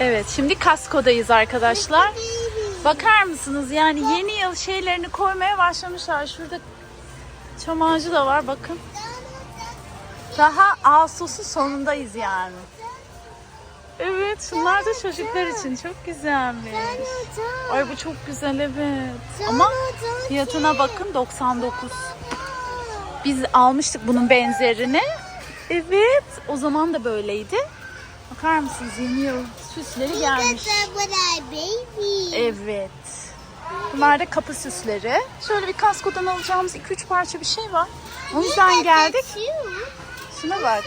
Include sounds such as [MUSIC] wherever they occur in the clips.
Evet şimdi Kasko'dayız arkadaşlar. Bakar mısınız yani yeni yıl şeylerini koymaya başlamışlar. Şurada çam da var bakın. Daha Ağustos'un sonundayız yani. Evet şunlar da çocuklar için çok güzelmiş. Ay bu çok güzel evet. Ama fiyatına bakın 99. Biz almıştık bunun benzerini. Evet o zaman da böyleydi. Bakar mısınız yeni yıl süsleri gelmiş. Evet. Bunlar da kapı süsleri. Şöyle bir kaskodan alacağımız 2-3 parça bir şey var. O yüzden geldik. Şuna bak.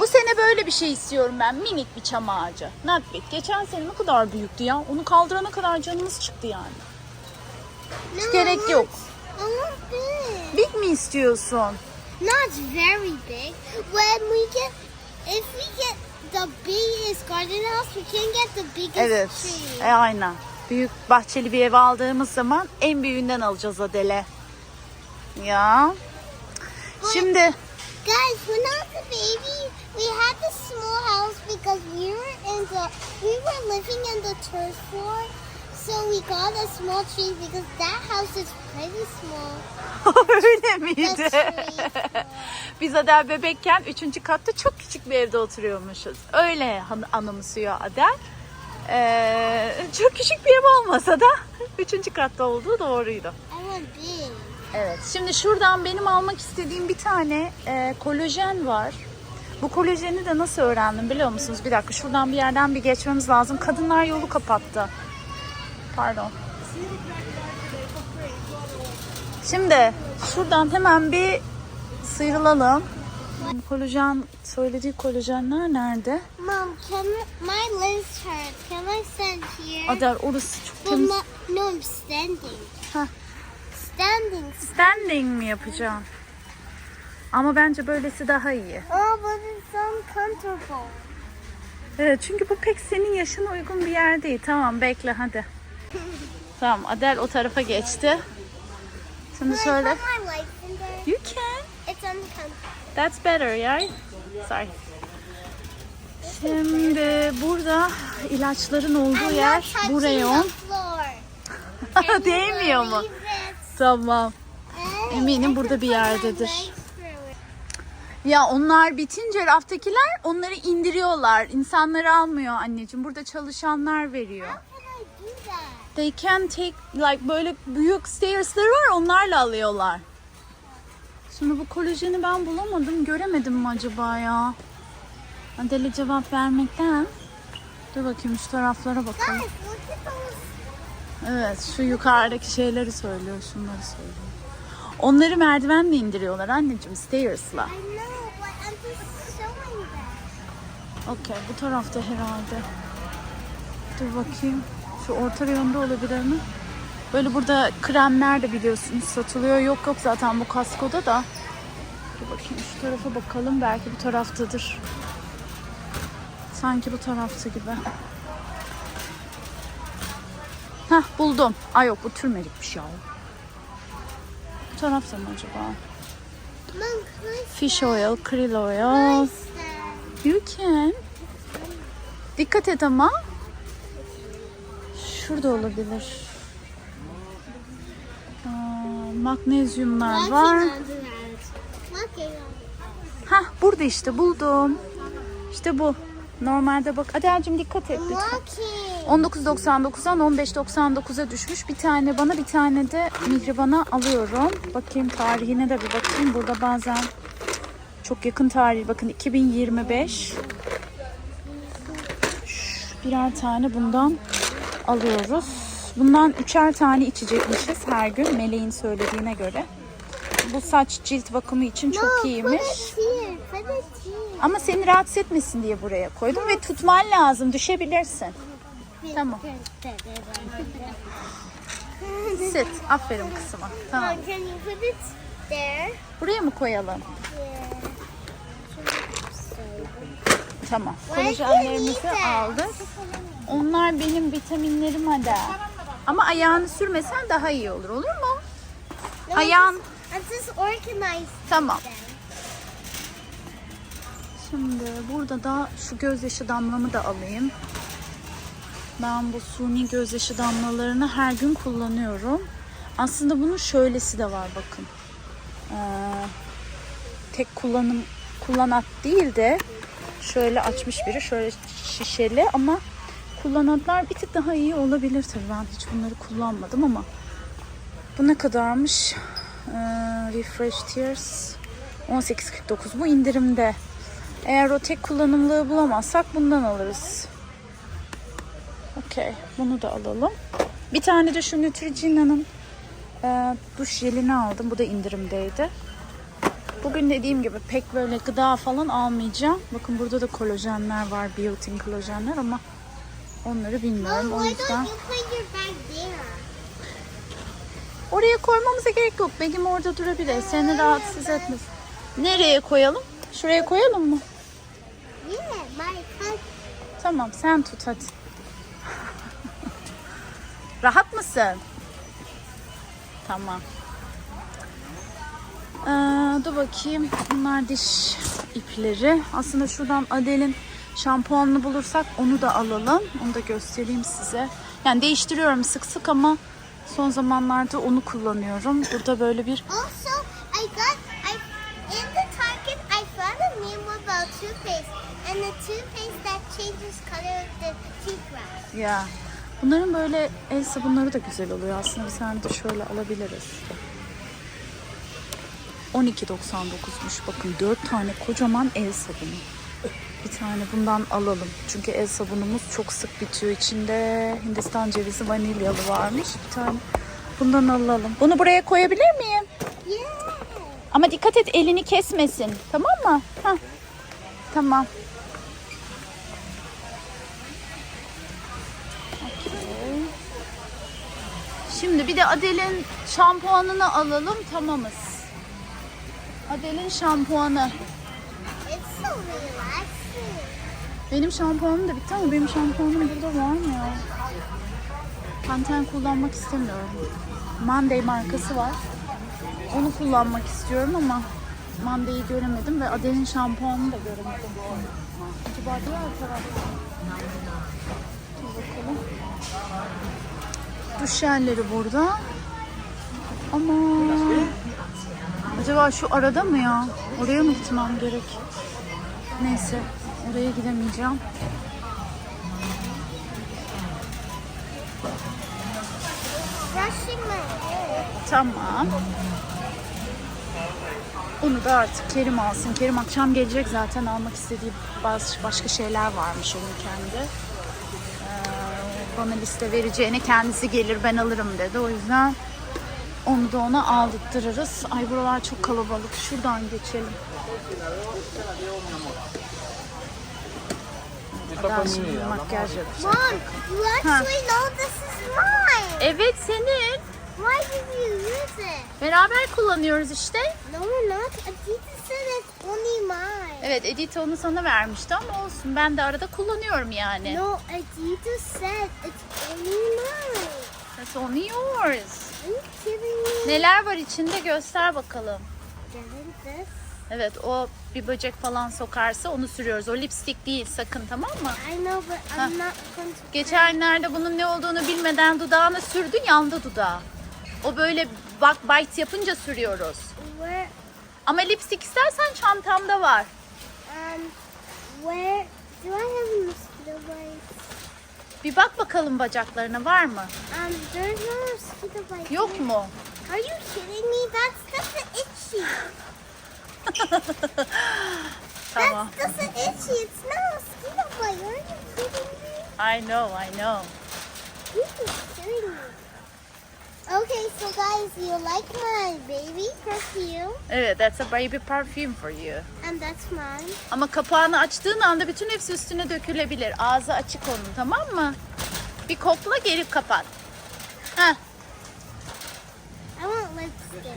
Bu sene böyle bir şey istiyorum ben. Minik bir çam ağacı. Big. Geçen sene ne kadar büyüktü ya. Onu kaldırana kadar canımız çıktı yani. Hiç gerek yok. Big mi istiyorsun? Not very big. When we get, if we get the biggest garden house, we can get the biggest Evet. tree. E, aynen. Büyük bahçeli bir ev aldığımız zaman en büyüğünden alacağız Adele. Ya. Şimdi Guys, when I was a baby, we had this small house because we were in the we were living in the third floor. So we got a small tree because that house is pretty small. [LAUGHS] öyle miydi? [LAUGHS] Biz Adel bebekken 3. katta çok küçük bir evde oturuyormuşuz. Öyle anımsıyor Adel. Ee, çok küçük bir ev olmasa da [LAUGHS] 3. katta olduğu doğruydu. Evet. Şimdi şuradan benim almak istediğim bir tane e, kolajen var. Bu kolajeni de nasıl öğrendim biliyor musunuz? Bir dakika şuradan bir yerden bir geçmemiz lazım. Kadınlar yolu kapattı. Pardon. Şimdi şuradan hemen bir sıyrılalım. Kolajen, söylediği kolajenler nerede? Mom, can my legs hurt? Can I stand here? Adel orası çok temiz. no, no, I'm standing. Heh. Standing. Standing mi yapacağım? Ama bence böylesi daha iyi. Oh, but it's uncomfortable. Evet çünkü bu pek senin yaşına uygun bir yer değil. Tamam bekle hadi. Tamam Adel o tarafa geçti. Şimdi şöyle. You can. It's uncomfortable. That's better yeah. Sorry. Şimdi burada ilaçların olduğu yer bu reyon. the [LAUGHS] Değmiyor mu? Tamam. Eminim burada bir yerdedir. Ya onlar bitince raftakiler onları indiriyorlar. İnsanlar almıyor anneciğim. Burada çalışanlar veriyor. They can take like böyle büyük stairs'ları var onlarla alıyorlar. Şimdi bu kolajeni ben bulamadım. Göremedim mi acaba ya? Adele cevap vermekten. Dur bakayım şu taraflara bakalım. Evet şu yukarıdaki şeyleri söylüyor. Şunları söylüyor. Onları merdivenle indiriyorlar anneciğim stairs'la. Okey bu tarafta herhalde. Dur bakayım. Şu orta reyonda olabilir mi? Böyle burada kremler de biliyorsunuz satılıyor. Yok yok zaten bu kaskoda da. Dur bakayım şu tarafa bakalım. Belki bu taraftadır. Sanki bu tarafta gibi. Hah buldum. Ay yok bu türmerikmiş ya. Bu tarafta mı acaba? Fish oil, krill oil. You can. Dikkat et ama. Şurada olabilir. Aa, magnezyumlar var. Hah burada işte buldum. İşte bu. Normalde bak. Adelcim dikkat et lütfen. Walking. 19.99'dan 15.99'a düşmüş. Bir tane bana bir tane de Mihriban'a alıyorum. Bakayım tarihine de bir bakayım. Burada bazen çok yakın tarih. Bakın 2025. Şu Birer tane bundan alıyoruz. Bundan üçer tane içecekmişiz her gün Meleğin söylediğine göre. Bu saç cilt bakımı için çok iyiymiş. Ama seni rahatsız etmesin diye buraya koydum ve tutman lazım. Düşebilirsin. Tamam. Sit. Aferin kızıma. Tamam. Buraya mı koyalım? Tamam. Kolajenlerimizi aldık. Onlar benim vitaminlerim hadi. Ama ayağını sürmesen daha iyi olur. Olur mu? No, Ayağın. Just Tamam. Şimdi burada da şu gözyaşı damlamı da alayım. Ben bu suni gözyaşı damlalarını her gün kullanıyorum. Aslında bunun şöylesi de var bakın. Ee, tek kullanım kullanat değil de şöyle açmış biri şöyle şişeli ama kullanatlar bir tık daha iyi olabilir tabii. Ben hiç bunları kullanmadım ama bu ne kadarmış? Ee, refresh tears 18.49 bu indirimde? Eğer o tek kullanımlığı bulamazsak bundan alırız. Okey bunu da alalım. Bir tane de şu Neutrogena'nın ee, duş jelini aldım. Bu da indirimdeydi. Bugün dediğim gibi pek böyle gıda falan almayacağım. Bakın burada da kolajenler var, biotin kolajenler ama onları bilmiyorum. O yüzden oraya koymamıza gerek yok. Begüm orada durabilir. Seni rahatsız etmez. Nereye koyalım? Şuraya koyalım mı? Tamam sen tut hadi. Rahat mısın? Tamam. Ee, dur bakayım. Bunlar diş ipleri. Aslında şuradan Adel'in şampuanını bulursak onu da alalım. Onu da göstereyim size. Yani değiştiriyorum sık sık ama son zamanlarda onu kullanıyorum. Burada böyle bir Also, I got I in the Target I found a meme about toothpaste and the toothpaste that changes color of the toothbrush. Ya bunların böyle el sabunları da güzel oluyor aslında. Bir tane de şöyle alabiliriz. 12.99'muş. Bakın 4 tane kocaman el sabunu. Bir tane bundan alalım. Çünkü el sabunumuz çok sık bitiyor. İçinde Hindistan cevizi vanilyalı varmış. Bir tane bundan alalım. Bunu buraya koyabilir miyim? Yeah. Ama dikkat et elini kesmesin. Tamam mı? Hah. Tamam. Şimdi bir de Adel'in şampuanını alalım. Tamamız. Adel'in şampuanı. Benim şampuanım da bitti ama benim şampuanım burada var mı ya? Pantene kullanmak istemiyorum. Monday markası var. Onu kullanmak istiyorum ama Monday'i göremedim ve Adel'in şampuanını da göremedim. Acaba diğer tarafta. Bakalım. Duş jelleri burada. Ama acaba şu arada mı ya? Oraya mı gitmem gerek? Neyse oraya gidemeyeceğim. Tamam. Onu da artık Kerim alsın. Kerim akşam gelecek zaten almak istediği bazı başka şeyler varmış onun kendi. Ee, bana liste vereceğine kendisi gelir ben alırım dedi. O yüzden onu da ona aldırtırırız. Ay buralar çok kalabalık. Şuradan geçelim. Daha şimdi makyaj yapacağım. Mom, you actually know this is mine. Evet senin. Why did you use it? Beraber kullanıyoruz işte. No, not. Adidas said it's only mine. Evet Edith onu sana vermişti ama olsun. Ben de arada kullanıyorum yani. No, Adidas said it's only mine. That's only yours. Are you kidding me? Neler var içinde göster bakalım. Getting this? Evet o bir böcek falan sokarsa onu sürüyoruz. O lipstick değil sakın tamam mı? I know, but I'm not going to. Geçenlerde bunun ne olduğunu bilmeden dudağına sürdün yandı dudağı. O böyle bak bite yapınca sürüyoruz. Where, Ama lipstick istersen çantamda var. um, where do I have mosquito bites? Bir bak bakalım bacaklarına var mı? Um, there's no mosquito bites. Yok mu? Are you kidding me? That's just an itchy. Tamam. That's just an itchy. Not a mosquito bite. Are you kidding me? I know, I know. Okay, so guys, you like my baby perfume, Evet, that's a baby perfume for you. and that's mine. Ama kapağını açtığın anda bütün hepsi üstüne dökülebilir. Ağzı açık onun tamam mı? Bir kokla geri kapat. Heh, I want lipstick.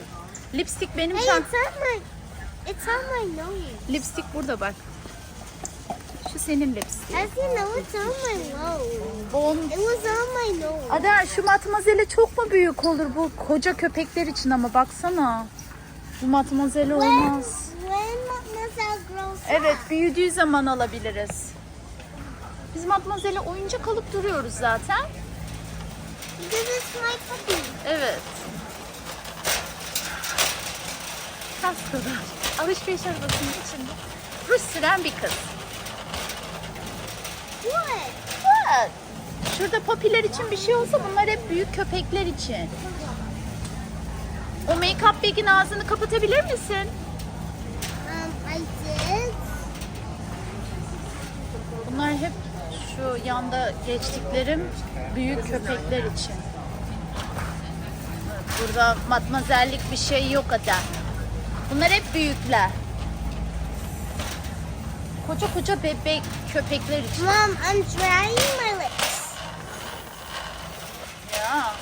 lipstick benim Hey, çan... it's on my, nose. Lipstick burada bak. Şu senin lipstick. As you know, it's on my nose. Bon. It was on my nose. Adel şu matmazele çok mu büyük olur bu koca köpekler için ama baksana. Bu matmazele When, olmaz. when Mademoiselle grows Evet, büyüdüğü zaman alabiliriz. Biz Matmazel'e oyuncak alıp duruyoruz zaten. This is my puppy. Evet. Hastalar. Alışveriş arabasının içinde. Ruj süren bir kız. What? What? Şurada papiler için bir şey olsa bunlar hep büyük köpekler için. O make-up bag'in ağzını kapatabilir misin? Um, I did. Bunlar hep şu yanda geçtiklerim büyük köpekler için. Burada matmazellik bir şey yok ada. Bunlar hep büyükler. Koca koca bebek köpekler için. Mom, I'm drying my lips. Ya.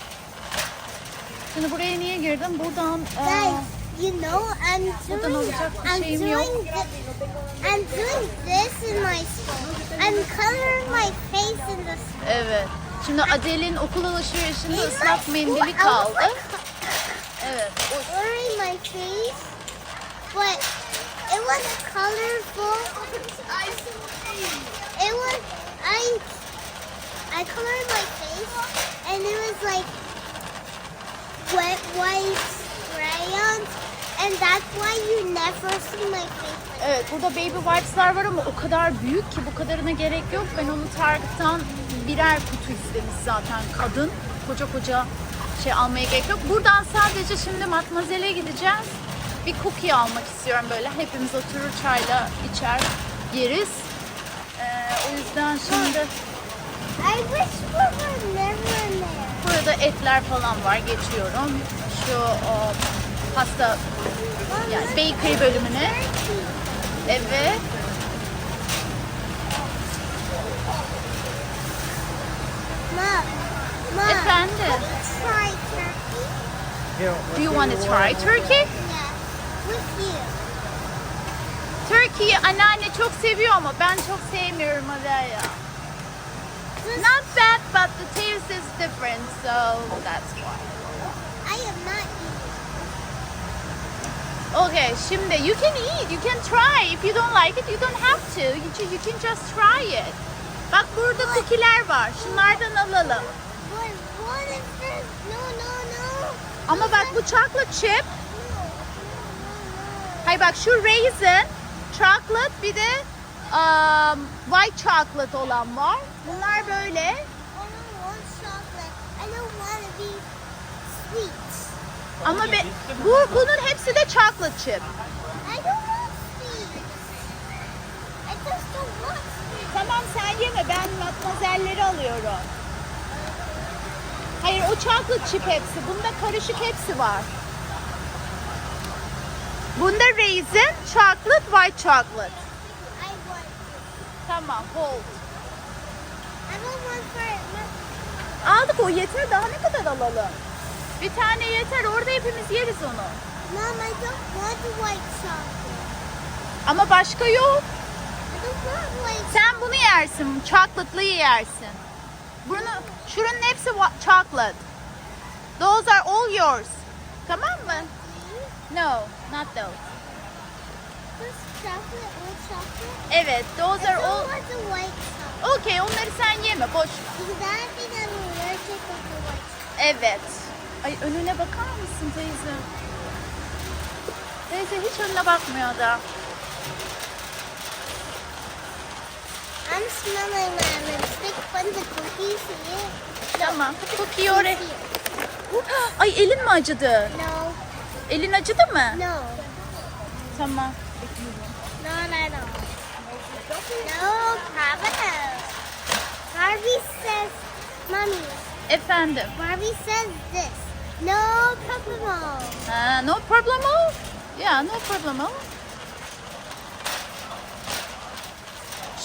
Şimdi buraya niye girdim? Buradan aa, Guys, you know I'm Buradan doing bir I'm şeyim doing yok. I'm doing this in my school. I'm coloring my face in the school. evet. Şimdi Adel'in okul alışverişinde ıslak mendili kaldı. [LAUGHS] Evet. Coloring my face, but it was colorful. It was I I colored my face, and it was like wet white crayons, and that's why you never see my face. Evet burada baby wipes'lar var ama o kadar büyük ki bu kadarına gerek yok. Ben onu Target'tan birer kutu istemiş zaten kadın. Koca koca şey almaya gerek yok. Buradan sadece şimdi Matmazel'e gideceğiz. Bir cookie almak istiyorum böyle. Hepimiz oturur çayla içer yeriz. Ee, o yüzden şimdi I wish we burada etler falan var. Geçiyorum. Şu o, pasta yani bakery bölümüne. Evet. Mom, Mom, Efendim? Do you want to try turkey? Yeah, with you. Turkey'yi anneanne çok seviyor ama ben çok sevmiyorum. Just- Not bad but the taste is different so that's why. I am not eating. Okay şimdi you can eat, you can try. If you don't like it you don't have to. You, you can just try it. Bak burada cookie'ler var. Şunlardan alalım. No, no, no? Ama bak bu chocolate chip. No, no, no, no. Hay bak şu raisin, chocolate bir de um, white chocolate olan var. Bunlar böyle. Ama be, bu bunun hepsi de chocolate chip. Tamam sen yeme ben matmazelleri alıyorum. Hayır o chocolate chip hepsi. Bunda karışık hepsi var. Bunda raisin, chocolate, white chocolate. I want. Tamam hold. I don't want for Aldık o yeter daha ne kadar alalım? Bir tane yeter orada hepimiz yeriz onu. Mom, I don't want white chocolate. Ama başka yok. I don't want white Sen bunu yersin, chocolate'lıyı yersin. Bunu, şunun hepsi chocolate. Those are all yours. Tamam mı? No, not those. Just chocolate with chocolate. Evet, those I are all... want the white chocolate. Okay, onları sen yeme, boş. ver. I think I'm allergic with the white chocolate. Evet. Ay önüne bakar mısın teyze? Teyze hiç önüne bakmıyor da. I'm smelling my lipstick from the cookies here. Tamam. Cookie oraya. [GASPS] Ay elin mi acıdı? No, Elin acıdı mı? no, Tamam. not at all. No problem. Barbie says, Mommy, Efendim. Barbie says this. No problem. Ha, no problemo. Yeah, no problemo.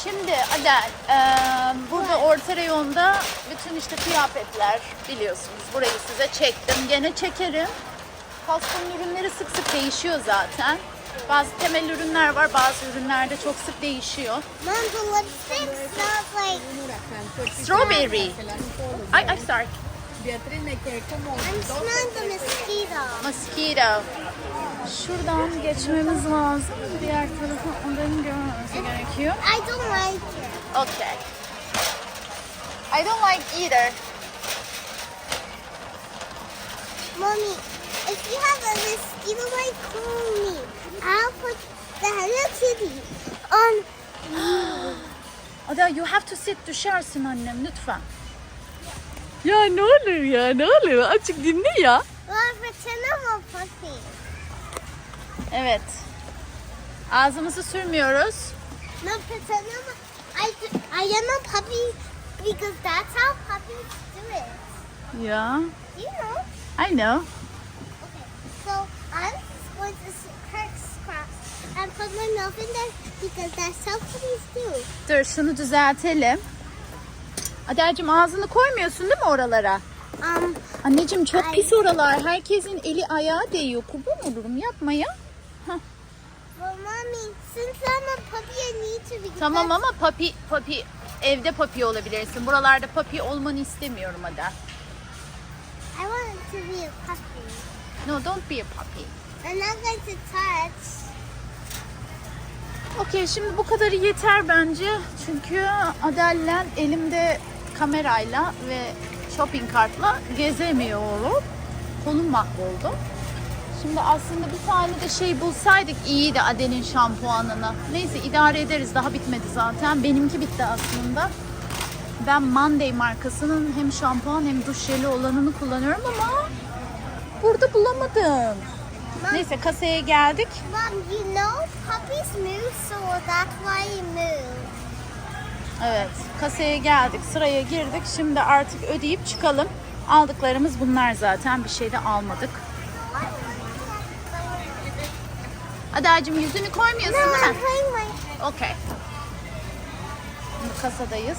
Şimdi Adel, eee, burada orta reyonda bütün işte kıyafetler biliyorsunuz. Burayı size çektim. Gene çekerim. Costco'nun ürünleri sık sık değişiyor zaten. Bazı temel ürünler var, bazı ürünler de çok sık değişiyor. Mom, the lipstick smells like Strawberry. Ay, ay sorry. I'm smelling the mosquito. Mosquito. Şuradan geçmemiz lazım. Diğer tarafa onların görmemesi gerekiyor. I don't like it. Okay. I don't like either. Mommy, if you have a mosquito like me, I'll put the Hello Kitty on [GASPS] Ada you have to sit düşersin annem lütfen. Ya ne olur ya ne olur açık dinle ya. Well, pretend I'm a puppy. Evet. Ağzımızı sürmüyoruz. No, pretend I'm a, I, I am a puppy because that's how puppies do it. Ya. Do you know? I know. Okay, so I'm going to and put my mouth in there because that's how puppies do. Dur şunu düzeltelim. Adelcim ağzını koymuyorsun değil mi oralara? Um, Anneciğim çok Ay. pis oralar. Herkesin eli ayağı değiyor. Kurban olurum yapma ya. well, mommy, since I'm a puppy, I need to because Tamam ama papi papi evde papi olabilirsin. Buralarda papi olmanı istemiyorum Adel. I want to be a puppy. No don't be a puppy. I'm not going to touch. Okey şimdi bu kadarı yeter bence. Çünkü Adel'le elimde kamerayla ve shopping kartla gezemiyorum. Kolum mahvoldu. Şimdi aslında bir tane de şey bulsaydık iyiydi Adel'in şampuanını. Neyse idare ederiz daha bitmedi zaten. Benimki bitti aslında. Ben Monday markasının hem şampuan hem duş jeli olanını kullanıyorum ama burada bulamadım. Neyse kasaya geldik. Mom, you know puppies move, so that's why you move. Evet, kasaya geldik, sıraya girdik. Şimdi artık ödeyip çıkalım. Aldıklarımız bunlar zaten. Bir şey de almadık. Adacığım yüzünü koymuyorsun No, değil mi? Okey. Şimdi kasadayız.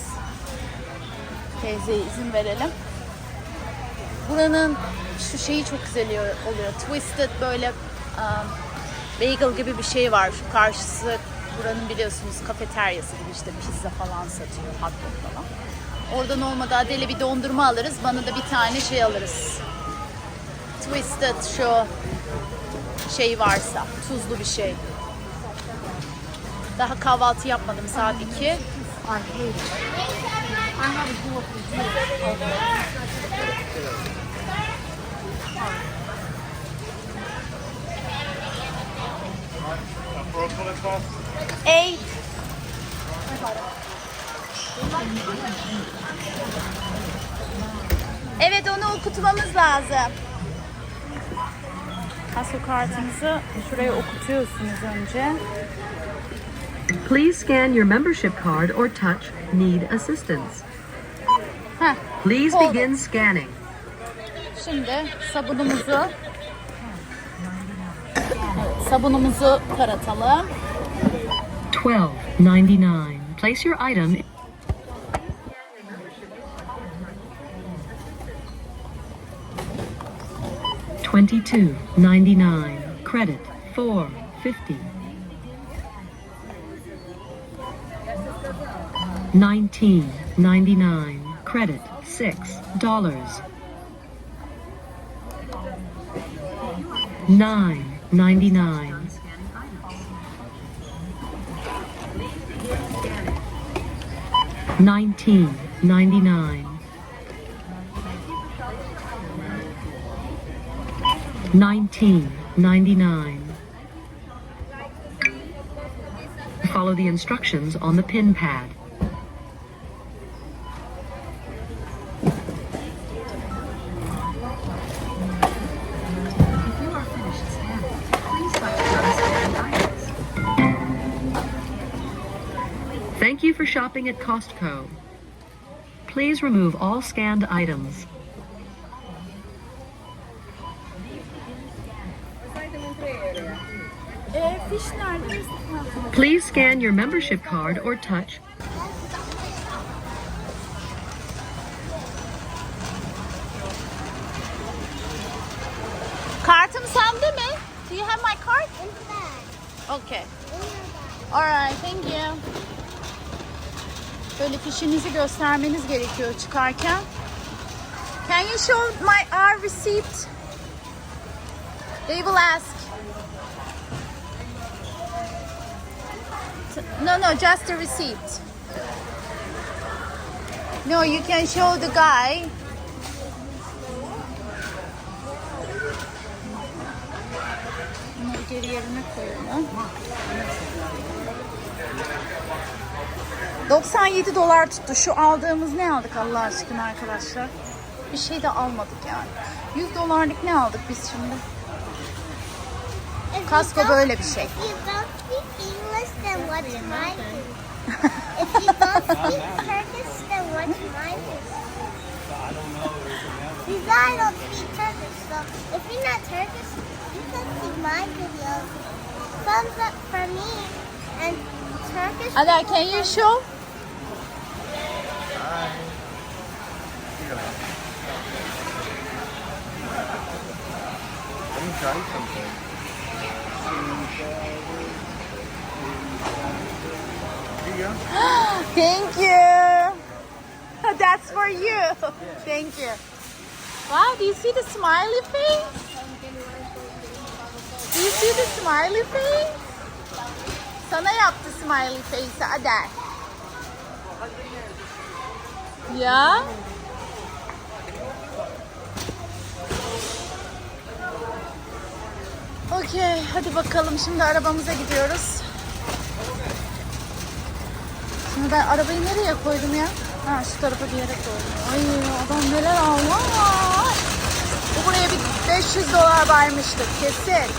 Teyzeye izin verelim. Buranın şu şeyi çok güzel oluyor. Twisted böyle um, bagel gibi bir şey var. Şu karşısı buranın biliyorsunuz kafeteryası gibi işte pizza falan satıyor. Hot dog falan. Oradan olmadı Adele bir dondurma alırız. Bana da bir tane şey alırız. Twisted şu şey varsa. Tuzlu bir şey. Daha kahvaltı yapmadım saat 2. Eight. Evet onu okutmamız lazım. Kasko kartınızı şuraya okutuyorsunuz önce. Please scan your membership card or touch need assistance. Heh, Please oldu. begin scanning. Şimdi sabunumuzu Evet, sabunumuzu taratalım. 12.99. Place your item Twenty-two ninety-nine. Credit four fifty. Nineteen ninety-nine. Credit six dollars. Nine ninety-nine. Nineteen ninety-nine. Nineteen ninety-nine. Follow the instructions on the pin pad. Shopping at Costco. Please remove all scanned items. Fiş nerede? Please scan your membership card or touch Kartım sende mi? Do you have my card? In the bag. Okay. In your bag. Alright, thank you. Böyle fişinizi göstermeniz gerekiyor çıkarken. Can you show my our receipt? They will ask. No, no, just the receipt. No, you can show the guy. Bunu geri yerine koyalım. 97 dolar tuttu. Şu aldığımız ne aldık Allah aşkına arkadaşlar? Bir şey de almadık yani. 100 dolarlık ne aldık biz şimdi? If you don't- böyle bir şey. You you Turkish, then what's my Because I don't speak Turkish, so if you're not Turkish, you can see my videos. Thumbs up for me and Turkish. Ada, people can you for- show? Let me try something. Here you go. Thank you. [GASPS] That's for you. Thank you. Wow, do you see the smiley face? Do you see the smiley face? Sana yaptı smiley face'i Adel. Ya? Okey, hadi bakalım. Şimdi arabamıza gidiyoruz. Şimdi ben arabayı nereye koydum ya? Ha şu tarafa bir yere koydum. Ay adam neler almış. Bu buraya bir 500 dolar vermiştir kesin.